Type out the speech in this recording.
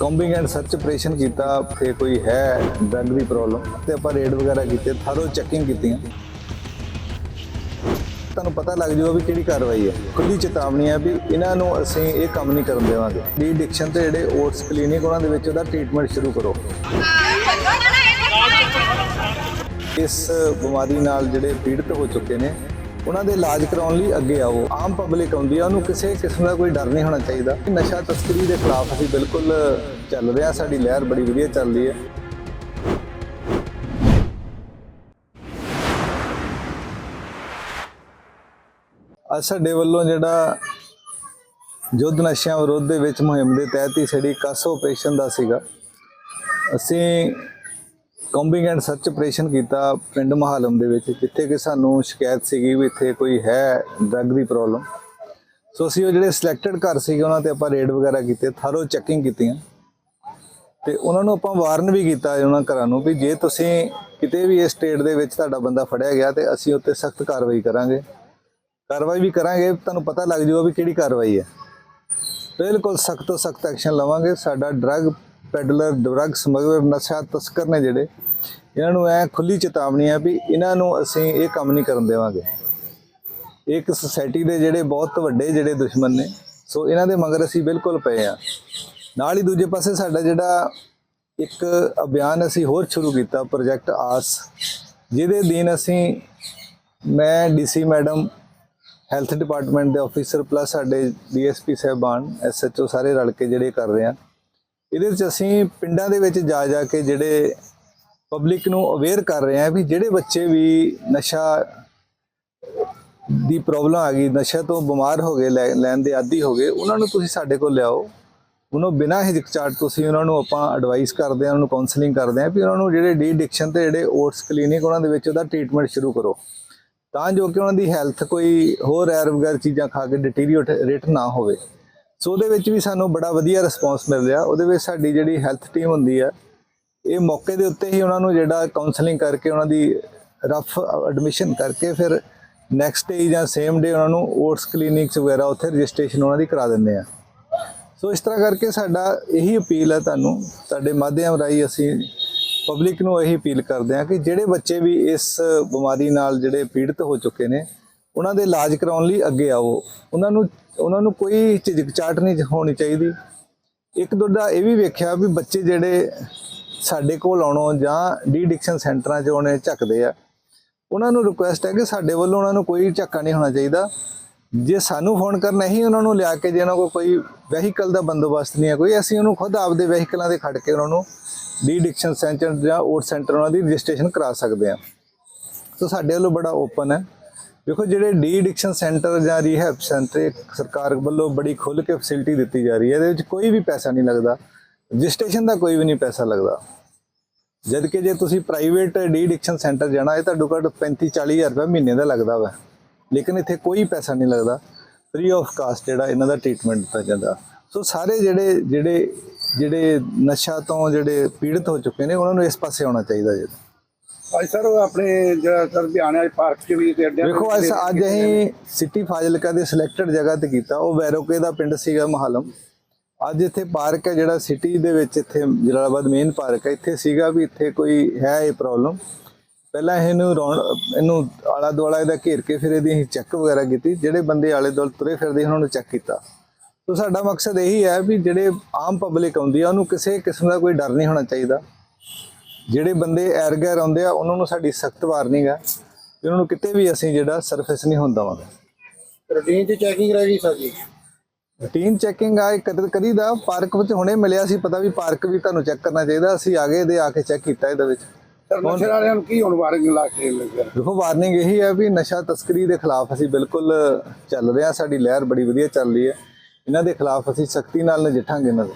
ਕੰਬਿੰਗ and search operation ਕੀਤਾ ਤੇ ਕੋਈ ਹੈ ਡਰਗ ਦੀ ਪ੍ਰੋਬਲਮ, ਤੇ ਆਪਾਂ ਰੇਡ ਵਗੈਰਾ ਕੀਤੇ ਥਰੋ ਚੈਕਿੰਗ ਕੀਤੀਆਂ। ਤੁਹਾਨੂੰ ਪਤਾ ਲੱਗ ਜਾਊਗਾ ਵੀ ਕਿਹੜੀ ਕਾਰਵਾਈ ਹੈ। ਖੁੱਲੀ ਚੇਤਾਵਨੀ ਹੈ ਵੀ ਇਹਨਾਂ ਨੂੰ ਅਸੀਂ ਇਹ ਕੰਮ ਨਹੀਂ ਕਰਨ ਦੇਵਾਂਗੇ। ਡੀ ਐਡਿਕਸ਼ਨ ਤੇ ਜਿਹੜੇ ਓਟਸ ਕਲੀਨਿਕ ਉਹਨਾਂ ਦੇ ਵਿੱਚ ਉਹਦਾ ਟ੍ਰੀਟਮੈਂਟ ਸ਼ੁਰੂ ਕਰੋ। ਇਸ ਬਿਮਾਰੀ ਨਾਲ ਜਿਹੜੇ ਪੀੜਤ ਹੋ ਚੁੱਕੇ ਨੇ ਉਹਨਾਂ ਦੇ ਇਲਾਜ ਕਰਾਉਣ ਲਈ ਅੱਗੇ ਆਓ। ਆਮ ਪਬਲਿਕ ਆਉਂਦੀ ਆ, ਉਹਨੂੰ ਕਿਸੇ ਕਿਸਮ ਦਾ ਕੋਈ ਡਰ ਨਹੀਂ ਹੋਣਾ ਚਾਹੀਦਾ। ਨਸ਼ਾ ਤਸਕਰੀ ਦੇ ਖਿਲਾਫ ਅਸੀਂ ਬਿਲਕੁਲ ਚੱਲ ਰਿਹਾ, ਸਾਡੀ ਲਹਿਰ ਬੜੀ ਵਧੀਆ ਚੱਲ ਰਹੀ ਹੈ। ਅੱਜ ਸਾਡੇ ਵੱਲੋਂ ਜਿਹੜਾ ਯੁੱਧ ਨਸ਼ਿਆਂ ਵਿਰੁੱਧ ਦੇ ਵਿੱਚ ਮੁਹਿੰਮ ਦੇ ਤਹਿਤ ਹੀ ਸਾਡੀ ਕਸ ਆਪਰੇਸ਼ਨ ਦਾ ਸੀਗਾ, ਅਸੀਂ ਕੰਬਿੰਗ ਐਂਡ ਸਰਚ ਆਪਰੇਸ਼ਨ ਕੀਤਾ ਪਿੰਡ ਮਹਾਲਮ ਦੇ ਵਿੱਚ, ਜਿੱਥੇ ਕਿ ਸਾਨੂੰ ਸ਼ਿਕਾਇਤ ਸੀਗੀ ਵੀ ਇੱਥੇ ਕੋਈ ਹੈ ਡਰਗ ਦੀ ਪ੍ਰੋਬਲਮ ਸੋ ਅਸੀਂ ਉਹ ਜਿਹੜੇ ਸਿਲੈਕਟਡ ਘਰ ਸੀਗੇ, ਉਹਨਾਂ ਤੇ ਆਪਾਂ ਰੇਡ ਵਗੈਰਾ ਕੀਤੇ ਥਰੋ ਚੈਕਿੰਗ ਕੀਤੀਆਂ। ਤੇ ਉਹਨਾਂ ਨੂੰ ਆਪਾਂ ਵਾਰਨ ਵੀ ਕੀਤਾ ਉਹਨਾਂ ਘਰਾਂ ਨੂੰ ਵੀ ਜੇ ਤੁਸੀਂ ਕਿਤੇ ਵੀ ਇਸ ਸਟੇਟ ਦੇ ਵਿੱਚ ਤੁਹਾਡਾ ਬੰਦਾ ਫੜਿਆ ਗਿਆ ਤੇ ਅਸੀਂ ਉੱਤੇ ਸਖਤ ਕਾਰਵਾਈ ਕਰਾਂਗੇ। ਕਾਰਵਾਈ ਵੀ ਕਰਾਂਗੇ, ਤੁਹਾਨੂੰ ਪਤਾ ਲੱਗ ਜਾਊਗਾ ਵੀ ਕਿਹੜੀ ਕਾਰਵਾਈ ਹੈ। ਬਿਲਕੁਲ ਸਖਤ ਤੋਂ ਸਖਤ ਐਕਸ਼ਨ ਲਵਾਂਗੇ, ਸਾਡਾ ਡਰੱਗ ਪੈਡਲਰ, ਡਰੱਗ ਸਮਗਲਰ, ਨਸ਼ਾ ਤਸਕਰ ਨੇ ਜਿਹੜੇ ਇਹਨਾਂ ਨੂੰ ਐ ਖੁੱਲੀ ਚੇਤਾਵਨੀ ਆ ਵੀ ਇਹਨਾਂ ਨੂੰ ਅਸੀਂ ਇਹ ਕੰਮ ਨਹੀਂ ਕਰਨ ਦੇਵਾਂਗੇ। ਇੱਕ ਸੋਸਾਇਟੀ ਦੇ ਜਿਹੜੇ ਬਹੁਤ ਵੱਡੇ ਜਿਹੜੇ ਦੁਸ਼ਮਣ ਨੇ, ਸੋ ਇਹਨਾਂ ਦੇ ਮਗਰ ਅਸੀਂ ਬਿਲਕੁਲ ਪਏ ਆ। ਨਾਲ ਹੀ ਦੂਜੇ ਪਾਸੇ ਸਾਡਾ ਜਿਹੜਾ ਇੱਕ ਅਭਿਆਨ ਅਸੀਂ ਹੋਰ ਸ਼ੁਰੂ ਕੀਤਾ ਪ੍ਰੋਜੈਕਟ ਆਸ ਜਿਹਦੇ ਦੀਨ ਅਸੀਂ ਮੈਂ ਡੀਸੀ ਮੈਡਮ, ਹੈਲਥ ਡਿਪਾਰਟਮੈਂਟ ਦੇ ਆਫੀਸਰ ਪਲੱਸ ਸਾਡੇ ਡੀਐਸਪੀ ਸਾਹਿਬਾਨ ਐਸਐਚਓ ਸਾਰੇ ਰਲ ਕੇ ਜਿਹੜੇ ਕਰ ਰਹੇ ਆ। ਇਹਦੇ ਵਿੱਚ ਅਸੀਂ ਪਿੰਡਾਂ ਦੇ ਵਿੱਚ ਜਾ ਜਾ ਕੇ ਜਿਹੜੇ ਪਬਲਿਕ ਨੂੰ ਅਵੇਅਰ ਕਰ ਰਹੇ ਆ ਵੀ ਜਿਹੜੇ ਬੱਚੇ ਵੀ ਨਸ਼ਾ ਦੀ ਪ੍ਰੋਬਲਮ ਆ ਗਈ, ਨਸ਼ੇ ਤੋਂ ਬਿਮਾਰ ਹੋ ਗਏ, ਲੈ- ਲੈਣ ਦੇ ਆਦੀ ਹੋ ਗਏ, ਉਹਨਾਂ ਨੂੰ ਤੁਸੀਂ ਸਾਡੇ ਕੋਲ ਲਿਆਓ। ਉਹਨੂੰ ਬਿਨਾਂ ਹਿਚਕਚਾਟ ਤੁਸੀਂ ਉਹਨਾਂ ਨੂੰ ਆਪਾਂ ਐਡਵਾਈਸ ਕਰਦੇ ਆ ਉਹਨਾਂ ਨੂੰ ਕਾਉਂਸਲਿੰਗ ਕਰਦੇ ਆ ਵੀ ਉਹਨਾਂ ਨੂੰ ਜਿਹੜੇ ਡੀ ਐਡਿਕਸ਼ਨ ਤੇ ਜਿਹੜੇ ਓਟਸ ਕਲੀਨਿਕ ਉਹਨਾਂ ਦੇ ਵਿੱਚ ਉਹਦਾ ਟ੍ਰੀਟਮੈਂਟ ਸ਼ੁਰੂ ਕਰੋ। ਤਾਂ ਜੋ ਕਿ ਉਹਨਾਂ ਦੀ ਹੈਲਥ ਕੋਈ ਹੋਰ ਐਰ ਵਗੈਰ ਚੀਜ਼ਾਂ ਖਾ ਕੇ ਡਿਟੀਰੀਓਰੇਟ ਨਾ ਹੋਵੇ। ਸੋ ਉਹਦੇ ਵਿੱਚ ਵੀ ਸਾਨੂੰ ਬੜਾ ਵਧੀਆ ਰਿਸਪੌਂਸ ਮਿਲ ਰਿਹਾ। ਉਹਦੇ ਵਿੱਚ ਸਾਡੀ ਜਿਹੜੀ ਹੈਲਥ ਟੀਮ ਹੁੰਦੀ ਆ ਇਹ ਮੌਕੇ ਦੇ ਉੱਤੇ ਹੀ ਉਹਨਾਂ ਨੂੰ ਜਿਹੜਾ ਕਾਉਂਸਲਿੰਗ ਕਰਕੇ ਉਹਨਾਂ ਦੀ ਰਫ ਐਡਮਿਸ਼ਨ ਕਰਕੇ ਫਿਰ ਨੈਕਸਟ ਡੇ ਜਾਂ ਸੇਮ ਡੇ ਉਹਨਾਂ ਨੂੰ ਓਟਸ ਕਲੀਨਿਕਸ ਵਗੈਰਾ ਉੱਥੇ ਰਜਿਸਟ੍ਰੇਸ਼ਨ ਉਹਨਾਂ ਦੀ ਕਰਾ ਦਿੰਦੇ ਆ। ਸੋ ਇਸ ਤਰ੍ਹਾਂ ਕਰਕੇ ਸਾਡਾ ਇਹੀ ਅਪੀਲ ਹੈ ਤੁਹਾਨੂੰ। ਤੁਹਾਡੇ ਮਾਧਿਅਮ ਰਾਹੀਂ ਅਸੀਂ ਪਬਲਿਕ ਨੂੰ ਇਹੀ ਅਪੀਲ ਕਰਦੇ ਹਾਂ ਕਿ ਜਿਹੜੇ ਬੱਚੇ ਵੀ ਇਸ ਬਿਮਾਰੀ ਨਾਲ ਜਿਹੜੇ ਪੀੜਤ ਹੋ ਚੁੱਕੇ ਨੇ ਉਹਨਾਂ ਦੇ ਇਲਾਜ ਕਰਾਉਣ ਲਈ ਅੱਗੇ ਆਓ। ਉਹਨਾਂ ਨੂੰ ਉਹਨਾਂ ਨੂੰ ਕੋਈ ਝਿਜਕਚਾਟ ਨਹੀਂ ਹੋਣੀ ਚਾਹੀਦੀ। ਇੱਕ ਦੁੱਡਾ ਇਹ ਵੀ ਵੇਖਿਆ ਵੀ ਬੱਚੇ ਜਿਹੜੇ ਸਾਡੇ ਕੋਲ ਆਉਣੋਂ ਜਾਂ ਡੀ ਡਿਕਸ਼ਨ ਸੈਂਟਰਾਂ 'ਚ ਆਉਣੇ ਝੱਕਦੇ ਆ, ਉਹਨਾਂ ਨੂੰ ਰਿਕੁਐਸਟ ਹੈ ਕਿ ਸਾਡੇ ਵੱਲੋਂ ਉਹਨਾਂ ਨੂੰ ਕੋਈ ਝੱਕਾ ਨਹੀਂ ਹੋਣਾ ਚਾਹੀਦਾ। ਜੇ ਸਾਨੂੰ ਫੋਨ ਕਰਨਾ ਹੀ ਉਹਨਾਂ ਨੂੰ ਲਿਆ ਕੇ ਜੇ ਉਹਨਾਂ ਕੋਲ ਕੋਈ ਵਹੀਕਲ ਦਾ ਬੰਦੋਬਸਤ ਨਹੀਂ ਹੈ, ਕੋਈ ਅਸੀਂ ਉਹਨੂੰ ਖੁਦ ਆਪਦੇ ਵਹੀਕਲਾਂ ਦੇ ਖੜ ਕੇ ਉਹਨਾਂ ਨੂੰ ਡੀ ਡਿਕਸ਼ਨ ਸੈਂਟਰ ਜਾਂ ਓਟ ਸੈਂਟਰ ਉਹਨਾਂ ਦੀ ਰਜਿਸਟ੍ਰੇਸ਼ਨ ਕਰਾ ਸਕਦੇ ਆ ਸੋ ਸਾਡੇ ਵੱਲੋਂ ਬੜਾ ਓਪਨ ਹੈ। ਦੇਖੋ ਜਿਹੜੇ ਡੀ ਐਡਿਕਸ਼ਨ ਸੈਂਟਰ ਜਾਂ ਰੀਹੈਬ ਸੈਂਟਰ ਸਰਕਾਰ ਵੱਲੋਂ ਬੜੀ ਖੁੱਲ੍ਹ ਕੇ ਫੈਸਿਲਿਟੀ ਦਿੱਤੀ ਜਾ ਰਹੀ ਹੈ। ਇਹਦੇ ਵਿੱਚ ਕੋਈ ਵੀ ਪੈਸਾ ਨਹੀਂ ਲੱਗਦਾ। ਰਜਿਸਟ੍ਰੇਸ਼ਨ ਦਾ ਕੋਈ ਵੀ ਨਹੀਂ ਪੈਸਾ ਲੱਗਦਾ। ਜਦ ਕਿ ਜੇ ਤੁਸੀਂ ਪ੍ਰਾਈਵੇਟ ਡੀ ਐਡਿਕਸ਼ਨ ਸੈਂਟਰ ਜਾਣਾ, ਇਹ ਤਾਂ ਘੱਟ 35 40000 ਰੁਪਏ ਮਹੀਨੇ ਦਾ ਲੱਗਦਾ ਵਾ। ਲੇਕਿਨ ਇੱਥੇ ਕੋਈ ਪੈਸਾ ਨਹੀਂ ਲੱਗਦਾ। ਫ੍ਰੀ ਆਫ ਕਾਸਟ ਜਿਹੜਾ ਇਹਨਾਂ ਦਾ ਟ੍ਰੀਟਮੈਂਟ ਦਿੱਤਾ ਜਾਂਦਾ। ਸੋ ਸਾਰੇ ਜਿਹੜੇ ਜਿਹੜੇ ਜਿਹੜੇ ਨਸ਼ਾ ਤੋਂ ਜਿਹੜੇ ਪੀੜਤ ਹੋ ਚੁੱਕੇ ਨੇ, ਉਹਨਾਂ ਨੂੰ ਇਸ ਪਾਸੇ ਆਉਣਾ ਚਾਹੀਦਾ ਜੀ। ਅੱਜ ਸਰ ਆਪਣੇ ਜਿਹੜਾ ਸਰ ਲੁਧਿਆਣੇ ਵਾਲੇ ਪਾਰਕ 'ਚ ਵੀ ਤੇ ਅੱਡਿਆਂ ਦੇਖੋ ਅੱਜ ਅੱਜ ਅਸੀਂ ਸਿਟੀ ਫਾਜ਼ਿਲਕਾ ਦੇ ਸਿਲੈਕਟਡ ਜਗ੍ਹਾ ਤੇ ਕੀਤਾ ਉਹ ਵੈਰੋਕੇ ਦਾ ਪਿੰਡ ਸੀਗਾ ਮਹਾਲਮ। ਅੱਜ ਇੱਥੇ ਪਾਰਕ ਹੈ ਜਿਹੜਾ ਸਿਟੀ ਦੇ ਵਿੱਚ ਇੱਥੇ ਜਲਾਲਾਬਾਦ ਮੇਨ ਪਾਰਕ ਹੈ ਇੱਥੇ ਸੀਗਾ ਵੀ ਇੱਥੇ ਕੋਈ ਹੈ ਇਹ ਪ੍ਰੋਬਲਮ। ਪਹਿਲਾਂ ਇਹਨੂੰ ਰੌਣ ਇਹਨੂੰ ਆਲਾ ਦੁਆਲਾ ਇਹਦਾ ਘੇਰ ਕੇ ਫਿਰ ਇਹਦੀ ਅਸੀਂ ਚੈੱਕ ਵਗੈਰਾ ਕੀਤੀ ਜਿਹੜੇ ਬੰਦੇ ਆਲੇ ਦੁਆਲੇ ਤੁਰੇ ਫਿਰਦੇ ਉਹਨਾਂ ਨੂੰ ਚੈੱਕ ਕੀਤਾ। ਸੋ ਸਾਡਾ ਮਕਸਦ ਇਹੀ ਹੈ ਵੀ ਜਿਹੜੇ ਆਮ ਪਬਲਿਕ ਆਉਂਦੀ ਆ ਉਹਨੂੰ ਕਿਸੇ ਕਿਸਮ ਦਾ ਕੋਈ ਡਰ ਨਹੀਂ ਹੋਣਾ ਚਾਹੀਦਾ। ਜਿਹੜੇ ਬੰਦੇ ਐਰ ਗੈਰ ਆਉਂਦੇ ਆ ਉਹਨਾਂ ਨੂੰ ਸਾਡੀ ਸਖਤ ਵਾਰਨਿੰਗ ਹੈ ਕਿ ਉਹਨਾਂ ਨੂੰ ਕਿਤੇ ਵੀ ਅਸੀਂ ਜਿਹੜਾ ਸਰਫੇਸ ਨਹੀਂ ਹੁੰਦਾ ਦਵਾਂਗੇ ਰੂਟੀਨ 'ਚ ਚੈਕਿੰਗ ਰਹਿ ਗਈ ਸਰ ਜੀ ਰੂਟੀਨ ਚੈਕਿੰਗ ਆ ਕਦ ਕਰੀਦਾ ਪਾਰਕ ਵਿੱਚ ਹੁਣੇ ਮਿਲਿਆ ਸੀ ਪਤਾ ਵੀ ਪਾਰਕ ਵੀ ਤੁਹਾਨੂੰ ਚੈੱਕ ਕਰਨਾ ਚਾਹੀਦਾ ਅਸੀਂ ਆਗੇ ਦੇ ਆ ਕੇ ਚੈੱਕ ਕੀਤਾ ਇਹਦੇ ਵਿੱਚ। ਸਰ ਨਸ਼ੇ ਵਾਲਿਆਂ ਨੂੰ ਕੀ ਹੁਣ ਵਾਰਨਿੰਗ ਲਾ ਕੇ ਲੱਗਿਆ ਦੇਖੋ ਵਾਰਨਿੰਗ ਇਹੀ ਹੈ ਵੀ ਨਸ਼ਾ ਤਸਕਰੀ ਦੇ ਖਿਲਾਫ ਅਸੀਂ ਬਿਲਕੁਲ ਚੱਲ ਰਹੇ ਹਾਂ ਸਾਡੀ ਲਹਿਰ ਬੜੀ ਵਧੀਆ ਚੱਲ ਰਹੀ ਹੈ। ਇਹਨਾਂ ਦੇ ਖਿਲਾਫ ਅਸੀਂ ਸਖਤੀ ਨਾਲ ਨਜਿੱਠਾਂਗੇ ਇਹਨਾਂ ਦੇ।